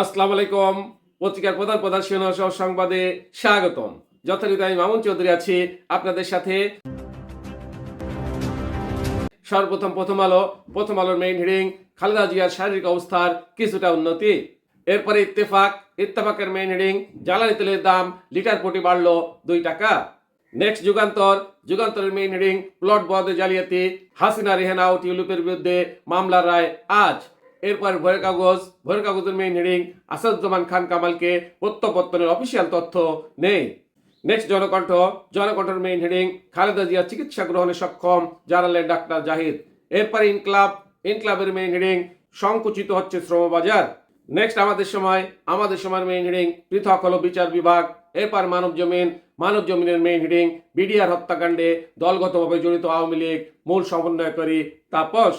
আসসালামু আলাইকুম। পত্রিকার প্রধান প্রধান শিরোনাম সংবাদে স্বাগতম। যথারীতি আমি মামুন চৌধুরী আছি আপনাদের সাথে। সর্বপ্রথম প্রথম আলো, প্রথম আলোর মেইন হিডিং খালেদা জিয়ার শারীরিক অবস্থার কিছুটা উন্নতি। এরপরে ইত্তেফাক, ইত্তেফাকের মেইন হিডিং জ্বালানি তেলের দাম, লিটার প্রতি বাড়লো দুই টাকা। নেক্সট যুগান্তর, যুগান্তরের মেইন হিডিং প্লট বদে জালিয়াতি, হাসিনা রেহানা ও টিউলিপের বিরুদ্ধে মামলার রায় আজ। এরপর ভয়ের কাগজ, ভয়ের কাগজের মেইন হিডিং আসাদুজ্জামান খান কামালকে প্রত্যাবর্তনের অফিসিয়াল তথ্য নেই। নেক্সট জনকণ্ঠ, জনকণ্ঠের মেইন হেডিং খালেদা জিয়া চিকিৎসা গ্রহণে সক্ষম, জানালেন ডাক্তার জাহিদ। এরপর ইনকলাব, ইনকলাবের মেইন হেডিং সংকুচিত হচ্ছে শ্রমবাজার। নেক্সট আমাদের সময়, আমাদের সময়ের মেইন হেডিং পৃথক হলো বিচার বিভাগ। এরপর মানব জমিন, মানব জমিনের মেইন হেডিং বিডিআর হত্যাকাণ্ডে দলগতভাবে জড়িত আওয়ামী লীগ, মূল সমন্বয়কারী তাপস।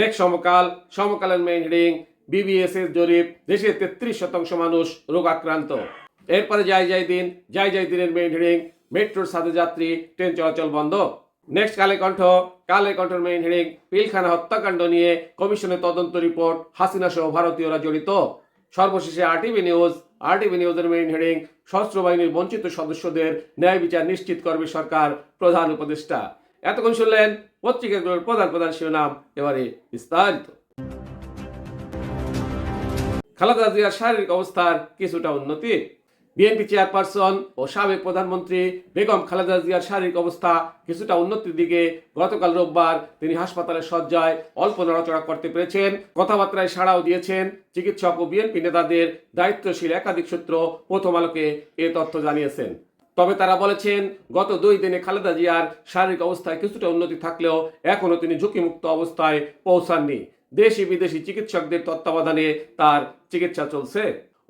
নেক্সট সমকাল, সমকালের মেইন হেডিং বিবিএস এর জরিপ দেশের তেত্রিশ শতাংশ মানুষ রোগ আক্রান্ত এরপরে যাই যাই দিন যাই যাই দিনের মেইন হেডিং মেট্রোর সাথে যাত্রী, ট্রেন চলাচল বন্ধ। নেক্সট কালে কণ্ঠ, কালে কণ্ঠের মেইন হেডিং পিলখানা হত্যাকাণ্ড নিয়ে কমিশনের তদন্ত রিপোর্ট হাসিনা সহ ভারতীয়রা জড়িত। সর্বশেষে আরটিভি নিউজ আরটিভি নিউজের মেইন হেডিং সশস্ত্র বাহিনীর বঞ্চিত সদস্যদের ন্যায় বিচার নিশ্চিত করবে সরকার প্রধান উপদেষ্টা। এতক্ষণ শুনলেন পত্রিকাগুলোর প্রধান প্রধান শিরোনাম, এবারে বিস্তারিত। খালেদা জিয়ার শারীরিক অবস্থার কিছুটা উন্নতি। বিএনপি চেয়ারপারসন ও সাবেক প্রধানমন্ত্রী বেগম খালেদা জিয়ার শারীরিক অবস্থা কিছুটা উন্নতির দিকে গতকাল রোববার তিনি হাসপাতালের শয্যায় অল্প নড়াচড়া করতে পেরেছেন। কথাবার্তায় সাড়াও দিয়েছেন চিকিৎসক ও বিএনপি নেতাদের দায়িত্বশীল একাধিক সূত্র প্রথম আলোকে এ তথ্য জানিয়েছেন। তবে তারা বলেছেন, গত দুই দিনে খালেদা জিয়ার শারীরিক অবস্থায় কিছুটা উন্নতি থাকলেও এখনও তিনি ঝুঁকিমুক্ত অবস্থায় পৌঁছাননি। দেশি বিদেশি চিকিৎসকদের তত্ত্বাবধানে তার চিকিৎসা চলছে।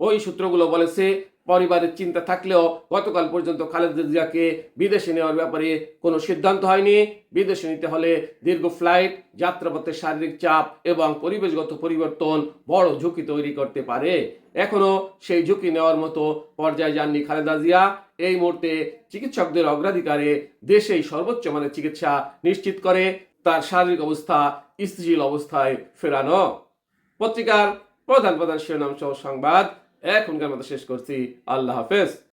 ওই সূত্রগুলো বলেছে পরিবারের চিন্তা থাকলেও গতকাল পর্যন্ত খালেদা জিয়াকে বিদেশে নেওয়ার ব্যাপারে কোনো সিদ্ধান্ত হয়নি। বিদেশে নিতে হলে দীর্ঘ ফ্লাইট, যাত্রাপথে শারীরিক চাপ এবং পরিবেশগত পরিবর্তন বড় ঝুঁকি তৈরি করতে পারে। এখনও সেই ঝুঁকি নেওয়ার মতো পর্যায়ে যাননি খালেদা জিয়া। এই মুহূর্তে চিকিৎসকদের অগ্রাধিকারে দেশেই সর্বোচ্চ মানের চিকিৎসা নিশ্চিত করে। তার শারীরিক অবস্থা স্থিতিশীল অবস্থায় ফেরানো। পত্রিকার প্রধান প্রধান শিরোনাম সহ সংবাদ। এখনকার মতো শেষ করছি? আল্লাহ হাফেজ।